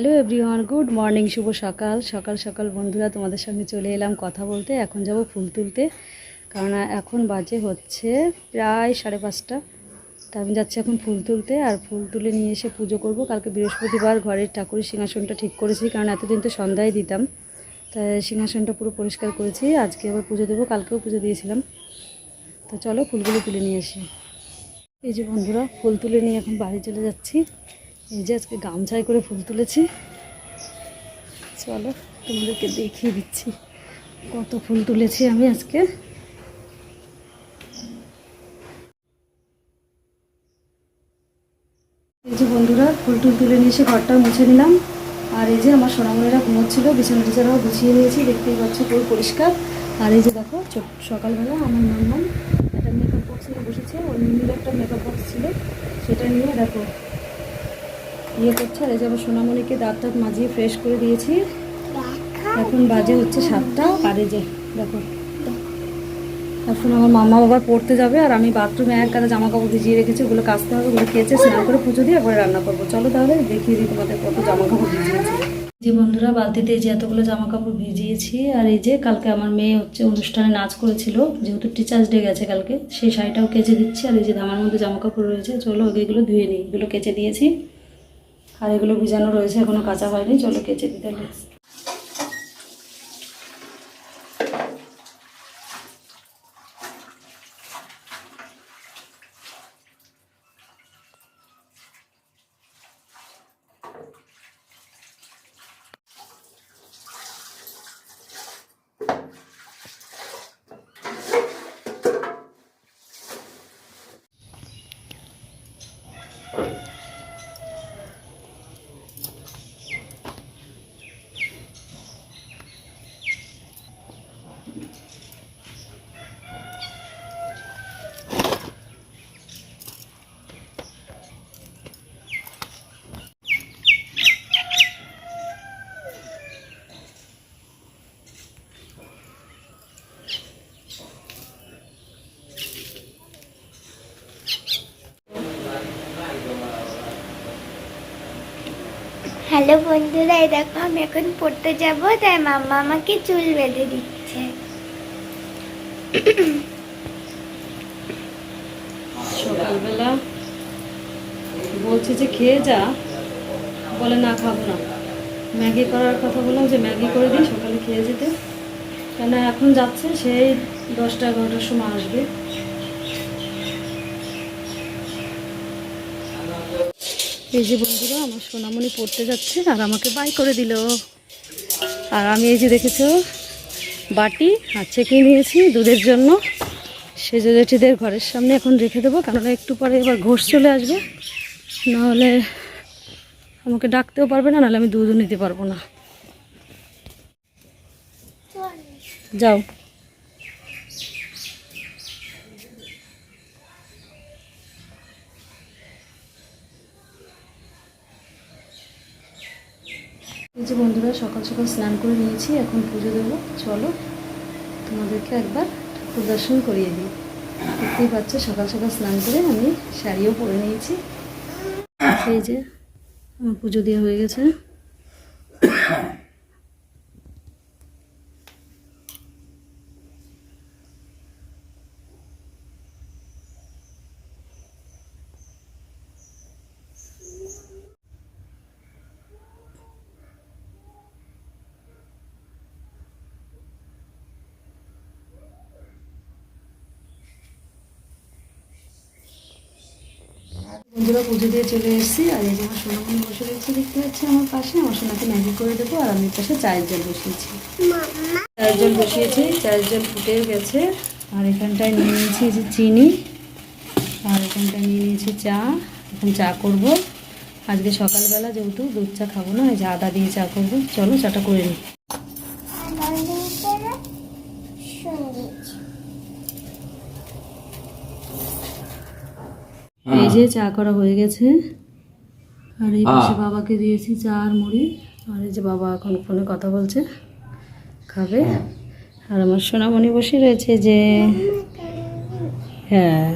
Hello everyone good morning শুভ সকাল। সকাল সকাল বন্ধুরা, তোমাদের সঙ্গে চলে এলাম কথা বলতে। এখন যাব ফুল তুলতে কারণ এখন বাজে হচ্ছে প্রায় সাড়ে পাঁচটা। তা আমি যাচ্ছি এখন ফুল তুলতে, আর ফুল তুলে নিয়ে এসে পুজো করব। কালকে বৃহস্পতিবার ঘরের ঠাকুরের সিংহাসনটা ঠিক করেছি, কারণ এতদিন তো সন্ধ্যায় দিতাম। তাই সিংহাসনটা পুরো পরিষ্কার করেছি, আজকে আবার পুজো দেবো, কালকেও পুজো দিয়েছিলাম। তো চলো ফুলগুলো তুলে নিয়ে আসি। এই যে বন্ধুরা, ফুল তুলে নিয়ে এখন বাড়ি চলে যাচ্ছি। এই যে আজকে গামছায় করে ফুল তুলেছি। চলো, তোমাদেরকে দেখিয়ে দিচ্ছি কত ফুল তুলেছি আমি আজকে। এই যে বন্ধুরা, ফুল টুল তুলে নিয়ে এসে ঘরটা মুছে নিলাম। আর এই যে আমার সোনামণিরা ঘুমোচ্ছিল, বিছানা টিছানাও গুছিয়ে নিয়েছি, দেখতেই পাচ্ছ পুরো পরিষ্কার। আর এই যে দেখো সকালবেলা আমার নাম একটা মেকআপ বক্স নিয়ে বসেছে, ওর মিমির একটা মেকআপ বক্স ছিল, সেটা নিয়ে দেখো ইয়ে করছে, আর এই যে আমার সোনামণিকে দাঁত টাত মাজিয়ে ফ্রেশ করে দিয়েছি। এখন বাজে হচ্ছে সাতটা, আর এই যে, দেখো। এখন আমার মামা বাবা পড়তে যাবে, আর আমি বাথরুমে এক কাদা জামা কাপড় ভিজিয়ে রেখেছি, ওগুলো কাচতে হবে, ওগুলো কেচে স্নান করে পুজো দিয়ে একবারে রান্না করব। চলো তাহলে, দেখিয়ে দিই তোমাদের কত জামা কাপড় ভিজিয়েছি। যে বন্ধুরা, বালতিতে যে এতগুলো জামা কাপড় ভিজিয়েছি, আর এই যে কালকে আমার মেয়ে হচ্ছে অনুষ্ঠানে নাচ করেছিল, যেহেতু টিচার্স ডে গেছে কালকে, সেই শাড়িটাও কেচে দিচ্ছি, আর এই যে ধামার মধ্যে জামা কাপড় রয়েছে, চলো এগুলো ধুয়ে নিই, এগুলো কেচে দিয়েছি। আর এগুলো ভিজানো রয়েছে এখনও কাঁচা হয়নি চলো কেচে দিতে হ্যালো বন্ধুরা, এই দেখো আমি এখন পড়তে যাব, তাই মাম্মা আমাকে চুল বেঁধে দিচ্ছে। সকালবেলা বলছে যে খেয়ে যা। বলে না, খাব না। ম্যাগি করার কথা বললাম যে ম্যাগি করে দিই, সকালে খেয়ে যেতে। কেন এখন যাচ্ছে, সেই দশটা এগারোটার সময় আসবে। এই যে বন্ধুরা, আমার সোনামণি পড়তে যাচ্ছে আর আমাকে বাই করে দিল। আর আমি এই যে দেখেছ, বাটি আর চেকে নিয়েছি দুধের জন্য। সেজে জেঠিদের ঘরের সামনে এখন রেখে দেবো, কেননা একটু পরে এবার ঘোষ চলে আসবে। নাহলে আমাকে ডাকতেও পারবে না, নাহলে আমি দুধও নিতে পারব না। যাও। এই যে বন্ধুরা, সকাল সকাল স্নান করে নিয়েছি, এখন পুজো দেবো। চলো, তোমাদেরকে একবার ঠাকুর দর্শন করিয়ে দিই। দেখতেই পাচ্ছ, সকাল সকাল স্নান করে আমি শাড়িও পরে নিয়েছি। এই যে, আমার পুজো দেওয়া হয়ে গেছে। বন্ধুরা পুজো দিয়ে চলে এসেছি, আর এই যে আমার সোনামণি বসে রয়েছে দেখতে পাচ্ছি আমার পাশে। আমার সোনাকে ম্যাগি করে দেবো, আর আমি পাশে চায়ের জল বসিয়েছি। চায়ের জল বসিয়েছি, চায়ের জল ফুটেও গেছে, আর এখানটায় নিয়ে নিয়েছি যে চিনি, আর এখানটায় নিয়ে নিয়েছি চা, এখন চা করব। আজকে সকালবেলা যেহেতু দুধ চা খাব না, এই যে আদা দিয়ে চা করব। চলো চাটা করে নিই এই যে চা করা হয়ে গেছে। আর এই পাশে বাবাকে দিয়েছি চা আর মুড়ি। আর এই যে বাবা এখন ফোনে কথা বলছে খাবে। আর আমার সোনামণি বসে রয়েছে যে হ্যাঁ।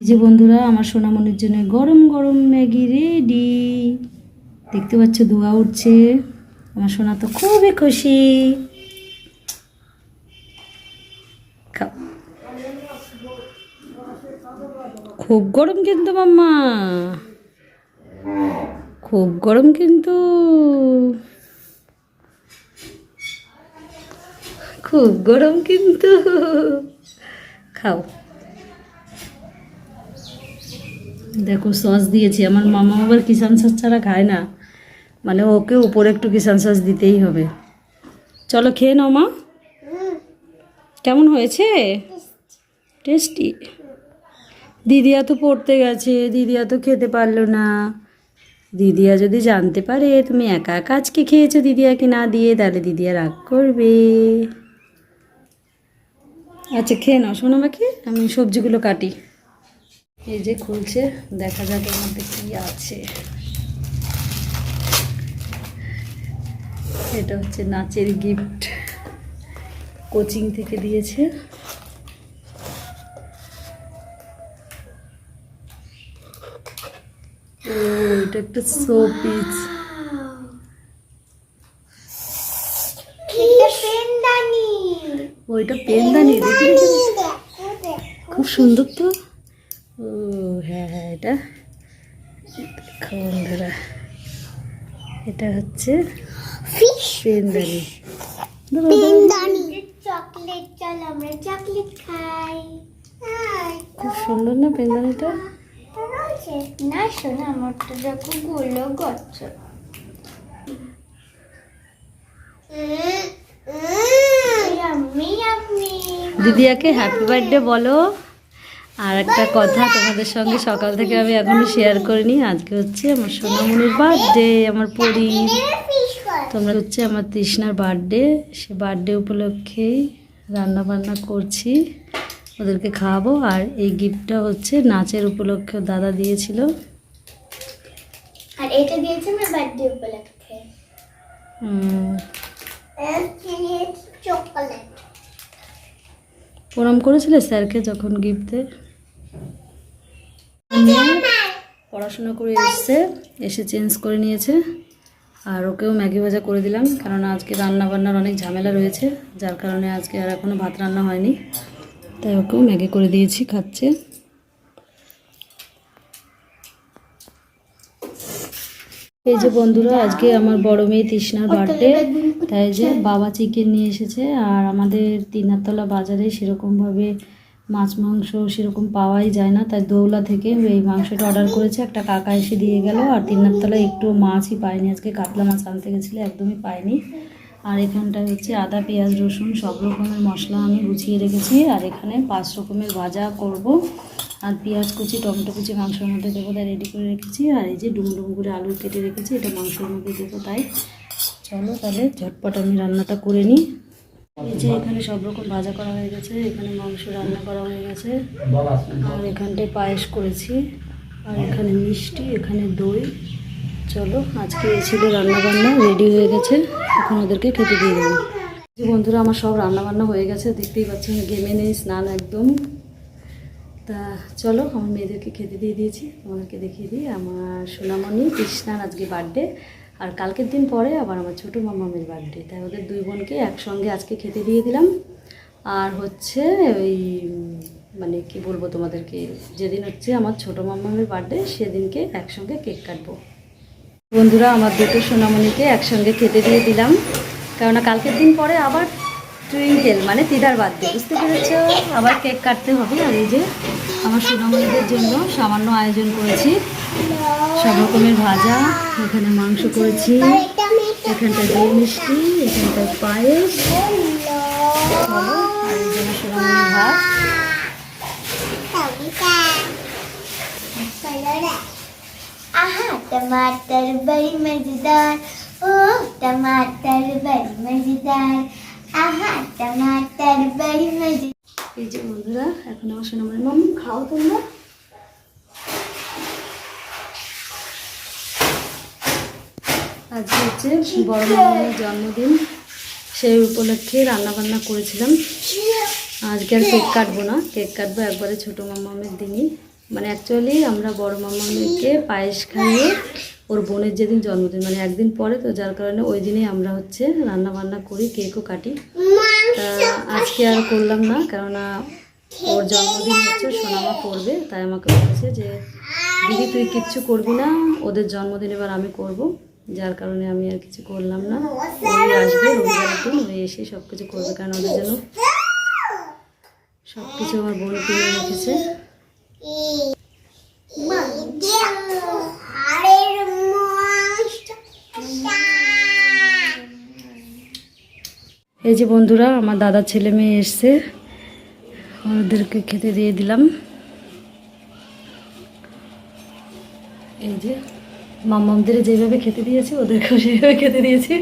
যে বন্ধুরা আমার সোনামনির জন্য গরম গরম ম্যাগি রেডি। দেখতে পাচ্ছ ধোয়া উঠছে। আমার সোনা তো খুবই খুশি। খুব গরম কিন্তু মাম্মা। খুব গরম কিন্তু। খুব গরম কিন্তু। খাও। দেখো সস দিয়েছি। আমার মামা আবার কিষান সস ছাড়া খায় না। মানে ওকে উপরে একটু কিষান সস দিতেই হবে। চলো খেয়ে নাও মা। কেমন হয়েছে? টেস্টি। দিদিয়া তো পড়তে গেছে, দিদিয়া তো খেতে পারল না। দিদিয়া যদি জানতে পারে তুমি একা একা আজকে খেয়েছো দিদিয়াকে না দিয়ে, তাহলে দিদিয়া রাগ করবে। আচ্ছা খেয়ে নাও, শোনো বাকি আমি সবজিগুলো কাটি। এই যে খুলছে, দেখা যাক এর মধ্যে কি আছে। এটা হচ্ছে নাচের গিফট কোচিং থেকে দিয়েছে ও এটা একটা শো পিস ওইটা পেনদানি খুব সুন্দর তো। ও হ্যাঁ হ্যাঁ এটা। বন্ধুরা এটা হচ্ছে। পেনদানি চকলেট চল আমরা চকলেট খাই। খুব সুন্দর না পেনদানিটা না শোনা গচ্ছ দিদিয়াকে হ্যাপি বার্থডে বলো। আর একটা কথা তোমাদের সঙ্গে সকাল থেকে আমি এখনও শেয়ার করিনি। আজকে হচ্ছে আমার সোনামণির বার্থডে আমার পরি। তোমরা হচ্ছে আমার তৃষ্ণার বার্থডে সে বার্থডে উপলক্ষেই রান্না বান্না করছি। ওদেরকে খাওয়াবো। আর এই গিফটটা হচ্ছে নাচের উপলক্ষে দাদা দিয়েছিল। আর এটা দিয়েছে আমার বার্থডে উপলক্ষে। চকলেট। প্রণাম করেছিলে স্যারকে যখন গিফট পড়াশোনা করে এসছে এসে চেঞ্জ করে নিয়েছে। আর ওকেও ম্যাগি ভাজা করে দিলাম কারণ আজকে রান্না বান্নার অনেক ঝামেলা রয়েছে যার কারণে আজকে আর এখনও ভাত রান্না হয়নি। তাই ওকেও ম্যাগি করে দিয়েছি খাচ্ছে। এই যে বন্ধুরা আজকে আমার বড় মেয়ে তৃষ্ণার বার্থডে। তাই যে বাবা চিকেন নিয়ে এসেছে আর আমাদের তিনারতলা বাজারে সেরকমভাবে মাছ মাংস সেরকম পাওয়াই যায় না। তাই দৌলা থেকে এই মাংসটা অর্ডার করেছে। একটা কাকা এসে দিয়ে গেল আর তিনারতলায় একটু মাছই পাইনি আজকে কাতলা মাছ আনতে গেছিল একদমই পাইনি আর এখানটায় হচ্ছে আদা, পেঁয়াজ, রসুন সব রকমের মশলা আমি গুছিয়ে রেখেছি। আর এখানে পাঁচ রকমের ভাজা করব। আর পেঁয়াজ কুচি, টমেটো কুচি মাংসের মধ্যে দেবো, তাই রেডি করে রেখেছি। আর এই যে ডুম ডুম করে আলু কেটে রেখেছি, এটা মাংসের মধ্যে দেবো তাই। চলো তাহলে ঝটপট আমি রান্নাটা করে নিই। এই যে এখানে সব রকম ভাজা করা হয়ে গেছে, এখানে মাংস রান্না করা হয়ে গেছে। আর এখানটায় পায়েস করেছি। আর এখানে মিষ্টি, এখানে দই চলো, আজকে এই ছিল রান্না বান্না রেডি হয়ে গেছে। এখন ওদেরকে খেতে দিয়ে দেবো। বন্ধুরা, আমার সব রান্না বান্না হয়ে গেছে, দেখতেই পাচ্ছেন গেমে নেই, স্নান একদম। তা চলো, আমার মেয়েদেরকে খেতে দিয়ে দিয়েছি, তোমাদেরকে দেখিয়ে দিই। আমার সোনামণি, কৃষ্ণার আজকে বার্থডে আর কালকের দিন পরে আবার আমার ছোটো মামামের বার্থডে তাই ওদের দুই বোনকে একসঙ্গে আজকে খেতে দিয়ে দিলাম। আর হচ্ছে ওই মানে কি বলব তোমাদেরকে, যেদিন হচ্ছে আমার ছোটো মামামের বার্থডে সেদিনকে একসঙ্গে কেক কাটবো। বন্ধুরা, আমার দুটো সোনামণিকে একসঙ্গে খেতে দিয়ে দিলাম। কেননা কালকের দিন পরে আবার টুইঙ্কেল মানে তিদার বার্থডে। বুঝতে পেরেছ? আবার কেক কাটতে হবে আর এই যে আমার সোনামণিদের জন্য সামান্য আয়োজন করেছি। সব রকমের ভাজা, এখানে মাংস করেছি, এখানটা দই মিষ্টি, এখানটা পায়েস সোনামণির ভাত। आहा टमाटर बड़ी मजेदार ओ टमाटर बड़ी मजेदार आहा टमाटर बड़ी मजेदार এই যে বন্ধুরা এখন আমার সোনামণির মাম খাও তোমরা আজকে হচ্ছে বড় মামার জন্মদিন সেই উপলক্ষে রান্না বান্না করেছিলাম আজকে আর কেক কাটবো না কেক কাটবো একবারে ছোটো মামামের দিনই মানে অ্যাকচুয়ালি আমরা বড় মামাকে পায়েস খাইয়ে ওর বোনের যেদিন জন্মদিন মানে একদিন পরে তো, যার কারণে ওই দিনেই আমরা হচ্ছে রান্না বান্না করি, কেকও কাটি। তা আজকে আর করলাম না, কেননা ওর জন্মদিন হচ্ছে, সোনামা করবে, তাই আমাকে বলেছে যে, দিদি, তুই কিচ্ছু করবি না, ওদের জন্মদিন এবার আমি করব। যার কারণে আমি আর কিছু করলাম না। ওই আসবে রবিবারের দিন ওই এসে সব কিছু করবে, কারণ ওদের জন্য সব কিছু আমার বোন কিনে রেখেছে। এই যে বন্ধুরা, আমার দাদার ছেলে মেয়ে এসছে। ওদেরকে খেতে দিয়ে দিলাম। এই যে মামামদের যেভাবে খেতে দিয়েছি, ওদেরকেও সেইভাবে খেতে দিয়েছি।